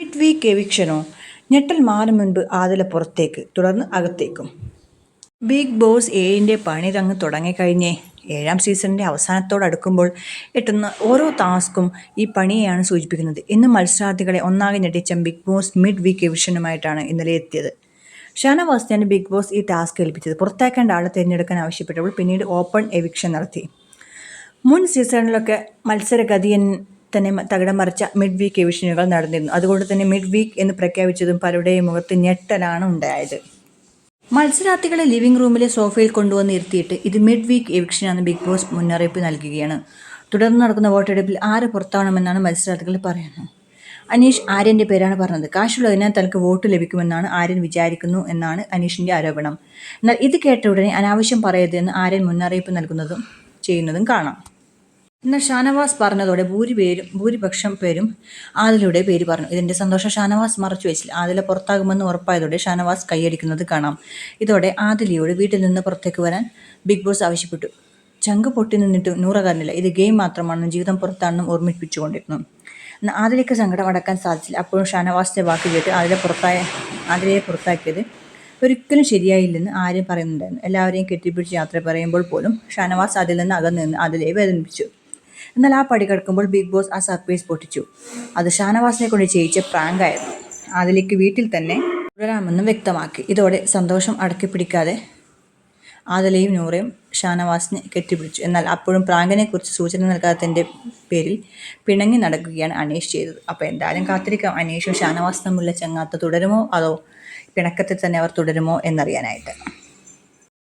Mid week എവിക്ഷനോ ഞെട്ടൽ മാറും മുൻപ് ആതല പുറത്തേക്ക്. തുടർന്ന് അകത്തേക്കും. ബിഗ് ബോസ് ഏഴിന്റെ പണി തങ്ങ് തുടങ്ങിക്കഴിഞ്ഞേ ഏഴാം സീസണിന്റെ അവസാനത്തോടടുക്കുമ്പോൾ എത്തുന്ന ഓരോ ടാസ്കും ഈ പണിയെയാണ് സൂചിപ്പിക്കുന്നത്. ഇന്ന് മത്സരാർത്ഥികളെ ഒന്നാകെ ഞെട്ടിച്ച ബിഗ് ബോസ് മിഡ് വീക്ക് എവിഷനുമായിട്ടാണ് ഇന്നലെ എത്തിയത്. ഷാനവാസ്തിയാണ് ബിഗ് ബോസ് ഈ ടാസ്ക് ഏൽപ്പിച്ചത്. പുറത്താക്കേണ്ട ആളെ തിരഞ്ഞെടുക്കാൻ ആവശ്യപ്പെട്ടപ്പോൾ പിന്നീട് ഓപ്പൺ എവിക്ഷൻ നടത്തി. മുൻ സീസണിലൊക്കെ മത്സരഗതിയൻ തന്നെ തകിടം മറിച്ച മിഡ് വീക്ക് എവിഷനുകൾ നടന്നിരുന്നു. അതുകൊണ്ട് തന്നെ മിഡ് വീക്ക് എന്ന് പ്രഖ്യാപിച്ചതും പലരുടെയും മുഖത്ത് ഞെട്ടലാണ് ഉണ്ടായത്. മത്സരാർത്ഥികളെ ലിവിംഗ് റൂമിലെ സോഫയിൽ കൊണ്ടുവന്ന് ഇരുത്തിയിട്ട് ഇത് മിഡ് വീക്ക് എവിക്ഷനാണെന്ന് ബിഗ് ബോസ് മുന്നറിയിപ്പ് നൽകുകയാണ്. തുടർന്ന് നടക്കുന്ന വോട്ടെടുപ്പിൽ ആര് പുറത്താവണമെന്നാണ് മത്സരാർത്ഥികൾ പറയുന്നത്. അനീഷ് ആര്യന്റെ പേരാണ് പറഞ്ഞത്. കാശുള്ളതിനാൽ തനിക്ക് വോട്ട് ലഭിക്കുമെന്നാണ് ആര്യൻ വിചാരിക്കുന്നു എന്നാണ് അനീഷിന്റെ ആരോപണം. എന്നാൽ ഇത് കേട്ട ഉടനെ അനാവശ്യം പറയരുതെന്ന് ആര്യൻ മുന്നറിയിപ്പ് നൽകുന്നതും ചെയ്യുന്നതും കാണാം. എന്നാൽ ഷാനവാസ് പറഞ്ഞതോടെ ഭൂരിപേരും ഭൂരിപക്ഷം പേരും ആദിലയുടെ പേര് പറഞ്ഞു. ഇതിന്റെ സന്തോഷം ഷാനവാസ് മറച്ചു വെച്ചില്ല. ആദില പുറത്താകുമെന്ന് ഉറപ്പായതോടെ ഷാനവാസ് കൈയടിക്കുന്നത് കാണാം. ഇതോടെ ആദിലയോട് വീട്ടിൽ നിന്ന് പുറത്തേക്ക് വരാൻ ബിഗ് ബോസ് ആവശ്യപ്പെട്ടു. ചങ്ക് പൊട്ടി നിന്നിട്ട് നൂറകാരനില്ല. ഇത് ഗെയിം മാത്രമാണെന്നും ജീവിതം പുറത്താണെന്നും ഓർമ്മിപ്പിച്ചുകൊണ്ടിരുന്നു. എന്നാൽ ആദിലയ്ക്ക് സങ്കടം അടക്കാൻ സാധിച്ചില്ല. അപ്പോഴും ഷാനവാസിന്റെ വാക്ക് കേട്ട് ആദില പുറത്തായ ആദിലയെ പുറത്താക്കിയത് ഒരിക്കലും ശരിയായില്ലെന്ന് ആരും പറയുന്നുണ്ടായിരുന്നു. എല്ലാവരെയും കെട്ടിപ്പിടിച്ച് യാത്ര പറയുമ്പോൾ പോലും ഷാനവാസ് അതിൽ നിന്ന് അകന്നു നിന്ന് അതിലെ വേദനിപ്പിച്ചു. എന്നാൽ ആ പടി കടക്കുമ്പോൾ ബിഗ് ബോസ് ആ സർപ്രൈസ് പൊട്ടിച്ചു. അത് ഷാനവാസിനെ കൊണ്ട് ചെയ്യിച്ച പ്രാങ്കായിരുന്നു. അതിലേക്ക് വീട്ടിൽ തന്നെ തുടരാമെന്നും വ്യക്തമാക്കി. ഇതോടെ സന്തോഷം അടക്കി പിടിക്കാതെ ആദലയും നൂറയും ഷാനവാസിനെ കെട്ടിപ്പിടിച്ചു. എന്നാൽ അപ്പോഴും പ്രാങ്കിനെക്കുറിച്ച് സൂചന നൽകാത്തതിന്റെ പേരിൽ പിണങ്ങി നടക്കുകയാണ് അനീഷ് ചെയ്തത്. അപ്പോൾ എന്തായാലും കാത്തിരിക്കാം. അനീഷും ഷാനവാസ് തമ്മിലുള്ള ചങ്ങാത്ത തുടരുമോ? അതോ പിണക്കത്തിൽ തന്നെ അവർ തുടരുമോ എന്നറിയാനായിട്ട്.